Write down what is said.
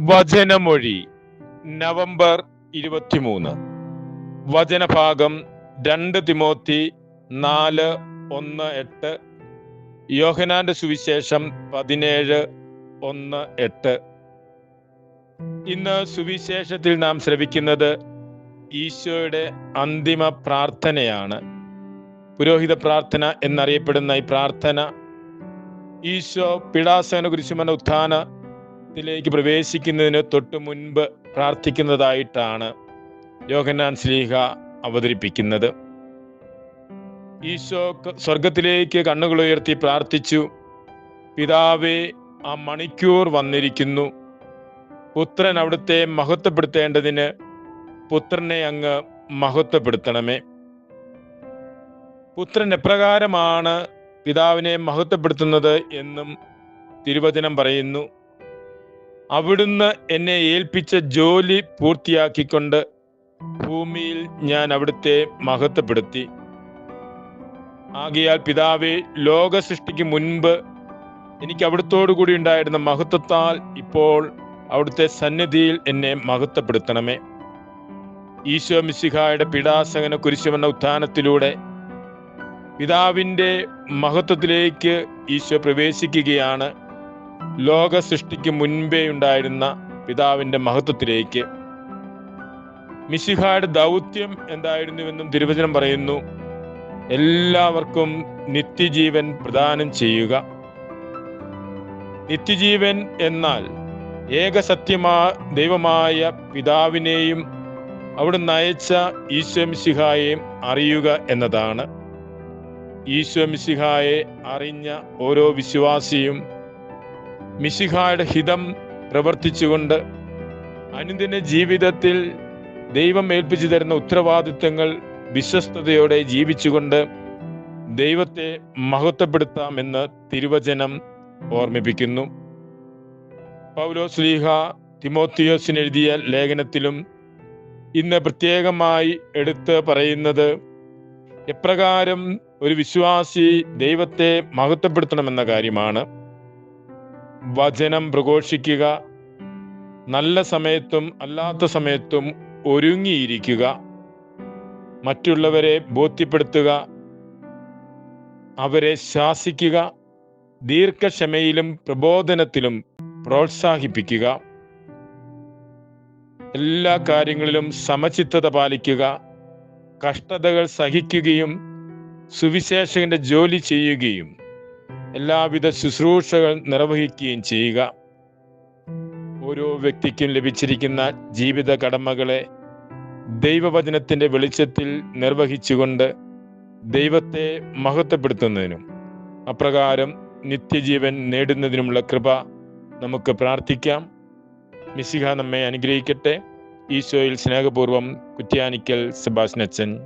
വചനമൊഴി November ഇരുപത്തിമൂന്ന്. വചനഭാഗം രണ്ട് തിമോത്തി നാല് ഒന്ന് എട്ട്. യോഹനാന്റെ സുവിശേഷം പതിനേഴ് ഒന്ന് എട്ട്. ഇന്ന് സുവിശേഷത്തിൽ നാം ശ്രവിക്കുന്നത് ഈശോയുടെ അന്തിമ പ്രാർത്ഥനയാണ്. പുരോഹിത പ്രാർത്ഥന എന്നറിയപ്പെടുന്ന ഈ പ്രാർത്ഥന ഈശോ പിടാസന കുരിശുമന ഉത്ഥാനത്തിലേക്ക് പ്രവേശിക്കുന്നതിന് തൊട്ടു മുൻപ് പ്രാർത്ഥിക്കുന്നതായിട്ടാണ് യോഹന്നാൻ ശ്ലീഹ അവതരിപ്പിക്കുന്നത്. ഈശോ സ്വർഗത്തിലേക്ക് കണ്ണുകൾ ഉയർത്തി പ്രാർത്ഥിച്ചു. പിതാവേ ആ മണിക്കൂർ വന്നിരിക്കുന്നു. പുത്രൻ അവിടുത്തെ മഹത്വപ്പെടുത്തേണ്ടതിന് പുത്രനെ അങ്ങ് മഹത്വപ്പെടുത്തണമേ. പുത്രൻ എപ്രകാരമാണ് പിതാവിനെ മഹത്വപ്പെടുത്തുന്നത്? എന്നും തിരുവചനം പറയുന്നു. അവിടുന്ന് എന്നെ ഏൽപ്പിച്ച ജോലി പൂർത്തിയാക്കിക്കൊണ്ട് ഭൂമിയിൽ ഞാൻ അവിടുത്തെ മഹത്വപ്പെടുത്തി. ആകയാൽ പിതാവെ ലോക സൃഷ്ടിക്ക് മുൻപ് എനിക്ക് അവിടുത്തോടു കൂടി ഉണ്ടായിരുന്ന മഹത്വത്താൽ ഇപ്പോൾ അവിടുത്തെ സന്നിധിയിൽ എന്നെ മഹത്വപ്പെടുത്തണമേ. ഈശോ മിശിഹായുടെ പിടാസകന കുരിശുമെന്ന ഉത്ഥാനത്തിലൂടെ പിതാവിന്റെ മഹത്വത്തിലേക്ക് ഈശോ പ്രവേശിക്കുകയാണ്. ലോക സൃഷ്ടിക്ക് മുൻപേ ഉണ്ടായിരുന്ന പിതാവിന്റെ മഹത്വത്തിലേക്ക്. മിശിഹായുടെ ദൗത്യം എന്തായിരുന്നുവെന്നും തിരുവചനം പറയുന്നു. എല്ലാവർക്കും നിത്യജീവൻ പ്രദാനം ചെയ്യുക. നിത്യജീവൻ എന്നാൽ ഏകസത്യമാ ദൈവമായ പിതാവിനെയും അവിടുന്ന് അയച്ച ഈശോ മിശിഹായെയും അറിയുക എന്നതാണ്. ഈശോ മിശിഹായെ അറിഞ്ഞ ഓരോ വിശ്വാസിയും മിശിഹായുടെ ഹിതം പ്രവർത്തിച്ചുകൊണ്ട് അനുദിന ജീവിതത്തിൽ ദൈവം ഏൽപ്പിച്ചു തരുന്ന ഉത്തരവാദിത്വങ്ങൾ വിശ്വസ്തയോടെ ജീവിച്ചുകൊണ്ട് ദൈവത്തെ മഹത്വപ്പെടുത്താമെന്ന് തിരുവചനം ഓർമ്മിപ്പിക്കുന്നു. പൗലോസ് ലീഹ തിമോത്തിയോസിന് എഴുതിയ ലേഖനത്തിലും ഇന്ന് പ്രത്യേകമായി എടുത്ത് പറയുന്നത് എപ്രകാരം ഒരു വിശ്വാസി ദൈവത്തെ മഹത്വപ്പെടുത്തണമെന്ന കാര്യമാണ്. വചനം പ്രഘോഷിക്കുക. നല്ല സമയത്തും അല്ലാത്ത സമയത്തും ഒരുങ്ങിയിരിക്കുക. മറ്റുള്ളവരെ ബോധ്യപ്പെടുത്തുക. അവരെ ശാസിക്കുക. ദീർഘക്ഷമയിലും പ്രബോധനത്തിലും പ്രോത്സാഹിപ്പിക്കുക. എല്ലാ കാര്യങ്ങളിലും സമചിത്തത പാലിക്കുക. കഷ്ടതകൾ സഹിക്കുകയും സുവിശേഷകന്റെ ജോലി ചെയ്യുകയും എല്ലാവിധ ശുശ്രൂഷകൾ നിർവഹിക്കുകയും ചെയ്യുക. ഓരോ വ്യക്തിക്കും ലഭിച്ചിരിക്കുന്ന ജീവിത കടമകളെ ദൈവവചനത്തിന്റെ വെളിച്ചത്തിൽ നിർവഹിച്ചുകൊണ്ട് ദൈവത്തെ മഹത്വപ്പെടുത്തുന്നതിനും അപ്രകാരം നിത്യജീവൻ നേടുന്നതിനുമുള്ള കൃപ നമുക്ക് പ്രാർത്ഥിക്കാം. മിസിഹ നമ്മെ അനുഗ്രഹിക്കട്ടെ. ഈശോയിൽ സ്നേഹപൂർവം കുറ്റ്യാനിക്കൽ സെബാസ്നച്ചൻ